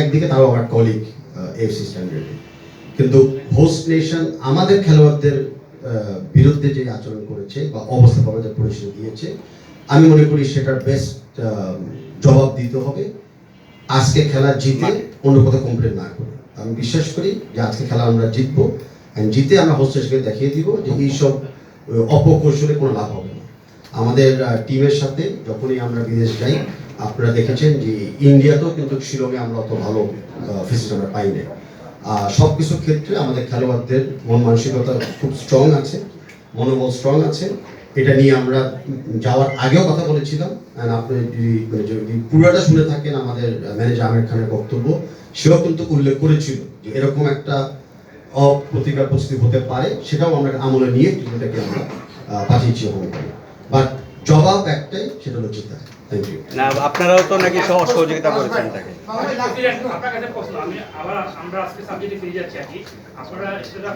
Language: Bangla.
একদিকে তারাও আমার কলিগ এফসি স্ট্যান্ডার্ডে কিন্তু হোস্ট নেশন আমাদের খেলোয়াড়দের বিরুদ্ধে যে আচরণ করেছে বা অবস্থাপনা যে পরিষেবা দিয়েছে, আমি মনে করি সেটার বেস্ট জবাব দিতে হবে। আজকে খেলা জিতে অন্য কোথাও কমপ্লেন না করে। আমি বিশ্বাস করি যে আজকে খেলা আমরা জিতবো জিতে আমরা হোস্ট নেশনকে দেখিয়ে দিব যে এইসব অপকৌশলে কোনো লাভ হবে না। আমাদের টিমের সাথে যখনই আমরা বিদেশ যাই আপনারা দেখেছেন যে ইন্ডিয়াতেও কিন্তু শিলংয়ে আমরা অত ভালো ফেসিলিটি আমরা পাই না সব কিছুর ক্ষেত্রে আমাদের খেলোয়াড়দের মন মানসিকতা খুব স্ট্রং আছে, মনোবল স্ট্রং আছে। এটা নিয়ে আমরা যাওয়ার আগেও কথা বলেছিলাম। আপনি যদি মানে যদি পুরোটা শুনে থাকেন আমাদের ম্যানেজার আমির খানের বক্তব্য, সেও কিন্তু উল্লেখ করেছিল যে এরকম একটা অপ্রতিকার পরিস্থিতি হতে পারে, সেটাও আমরা আমলে নিয়ে টিমটাকে আমরা পাঠিয়েছি বাট জবাব একটাই সেটা হলো তাই না আপনারাও তো নাকি সহ সহযোগিতা করেছেন তাকে আপনার কাছে প্রশ্ন আমি আবার আমরা আজকে সাবজেক্টে ফিরে যাচ্ছি আর কি আপনারা সেটা